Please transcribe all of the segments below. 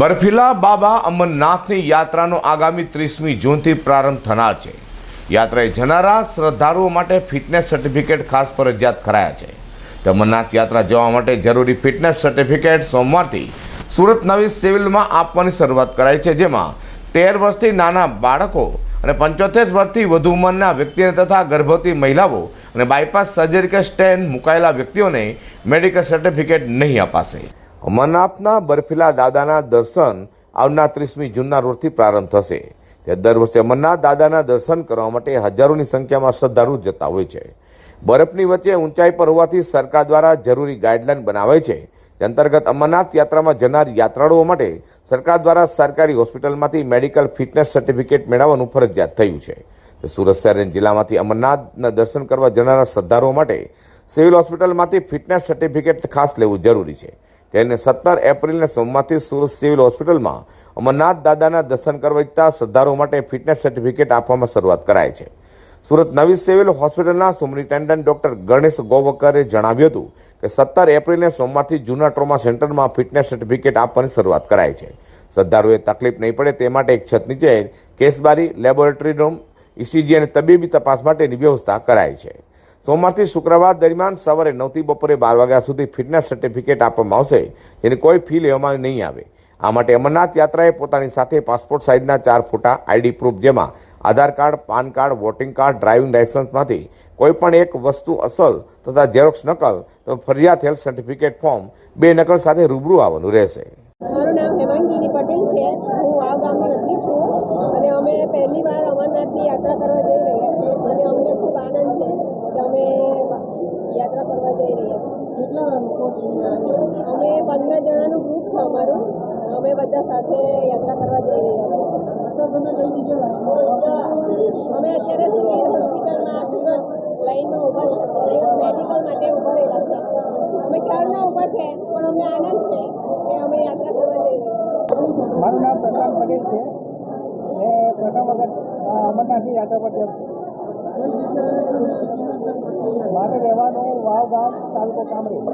બર્ફીલા બાબા અમરનાથની યાત્રાનો આગામી ત્રીસમી જૂનથી પ્રારંભ થનાર છે. યાત્રાએ જનારા શ્રદ્ધાળુઓ માટે ફિટનેસ સર્ટિફિકેટ ખાસ ફરજિયાત કરાયા છે. અમરનાથ યાત્રા જવા માટે જરૂરી ફિટનેસ સર્ટિફિકેટ સોમવારથી સુરત નવી સિવિલમાં આપવાની શરૂઆત કરાઈ છે, જેમાં તેર વર્ષથી નાના બાળકો અને પંચોતેર વર્ષથી વધુ ઉંમરના વ્યક્તિને તથા ગર્ભવતી મહિલાઓ અને બાયપાસ સર્જરી કે સ્ટેન્ડ મુકાયેલા વ્યક્તિઓને મેડિકલ સર્ટિફિકેટ નહીં અપાશે. અમરનાથના બર્ફીલા દાદાના દર્શન આવનાર ત્રીસમી જૂનના રોજથી પ્રારંભ થશે. તે દર વર્ષે અમરનાથ દાદાના દર્શન કરવા માટે હજારોની સંખ્યામાં શ્રદ્ધાળુ જતા હોય છે. બરફની વચ્ચે ઊંચાઈ પર હોવાથી સરકાર દ્વારા જરૂરી ગાઈડલાઈન બનાવાઈ છે. જે અંતર્ગત અમરનાથ યાત્રામાં જનાર યાત્રાળુઓ માટે સરકાર દ્વારા સરકારી હોસ્પિટલમાંથી મેડિકલ ફિટનેસ સર્ટિફિકેટ મેળવવાનું ફરજિયાત થયું છે. સુરત શહેર જિલ્લામાંથી અમરનાથના દર્શન કરવા જનારા શ્રદ્ધાળુઓ માટે સિવિલ હોસ્પિટલમાંથી ફિટનેસ સર્ટિફિકેટ ખાસ લેવું જરૂરી છે. તેને સત્તર એપ્રિલને સોમવારથી સુરત સિવિલ હોસ્પિટલમાં અમરનાથ દાદાના દર્શન કરવા ઇચ્છતા શ્રદ્ધાળુઓ માટે ફિટનેસ સર્ટિફિકેટ આપવામાં શરૂઆત કરાય છે. સુરત નવી સિવિલ હોસ્પિટલના સુમરિન્ટેન્ડન્ટ ડોક્ટર ગણેશ ગોવકરે જણાવ્યું હતું કે સત્તર એપ્રિલને સોમવારથી જૂના ટ્રોમા સેન્ટરમાં ફિટનેસ સર્ટિફિકેટ આપવાની શરૂઆત કરાઈ છે. શ્રદ્ધાળુઓએ તકલીફ નહીં પડે તે માટે એક છત નીચે કેસબારી, લેબોરેટરી રૂમ ઇસીજી અને તબીબી તપાસ માટેની વ્યવસ્થા કરાઈ છે. સોમવારથી શુક્રવાર દરમિયાન સવારે નવથી બપોરે બાર વાગ્યા સુધી ફિટનેસ સર્ટિફિકેટ આપવામાં આવશે, જેની કોઈ ફી લેવામાં નહીં આવે. આ માટે અમરનાથ યાત્રાએ પોતાની સાથે પાસપોર્ટ સાઇઝના ચાર ફોટા, આઈડી પ્રૂફ જેમાં Aadhaar card, PAN card, voting card, driving લાયસન્સમાંથી કોઈ પણ એક વસ્તુ અસલ તથા ઝેરોક્સ નકલ તો ફરિયાદ હેલ્થ સર્ટિફિકેટ ફોર્મ બે નકલ સાથે રૂબરૂ આવવાનું રહેશે. મારું નામ હેમાંગીની પટેલ છે. હું આ ગામની વતની છું અને અમે પહેલી વાર અમરનાથની યાત્રા કરવા જઈ રહ્યા છીએ અને અમને ખૂબ આનંદ છે કે અમે વા- યાત્રા કરવા જઈ રહ્યા છીએ અમે પંદર જણાનું ગ્રુપ છે અમારું. અમે બધા સાથે યાત્રા કરવા જઈ રહ્યા છીએ. અમે અત્યારે સિવિલ હોસ્પિટલમાં સુરત લાઈનમાં ઊભા છે અત્યારે મેડિકલ માટે ઊભા રહેલા છે. અમે ક્યારના ઊભા છે, પણ અમને આનંદ છે કે અમે યાત્રા કરવા જઈ રહ્યા છીએ. મારું નામ પ્રશાંત પટેલ છે. મેં પ્રથમ વખત અમરનાથની યાત્રા પર જાઉં મારે રહેવાનું વાવ ગામ તાલુકો કામરેજ.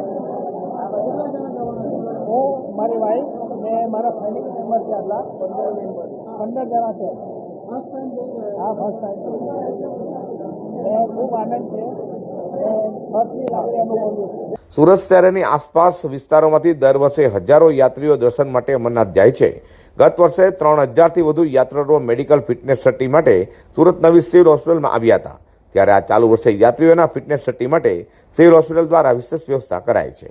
હું, મારી વાઈફ ને મારા ફેમિલી મેમ્બર છે આટલા, પંદર જણા છે. હા ફર્સ્ટ ટાઈમ ખૂબ આનંદ છે. સુરત શહેરની આસપાસ વિસ્તારોમાંથી દર વર્ષે હજારો યાત્રીઓ દર્શન માટે અમરનાથ જાય છે. ગત વર્ષે ત્રણ હજારથી વધુ યાત્રાળુઓ મેડિકલ ફિટનેસ સર્ટી માટે સુરત નવી સિવિલ હોસ્પિટલમાં આવ્યા હતા. ત્યારે આ ચાલુ વર્ષે યાત્રીઓના ફિટનેસ સર્ટી માટે સિવિલ હોસ્પિટલ દ્વારા વિશેષ વ્યવસ્થા કરાઈ છે.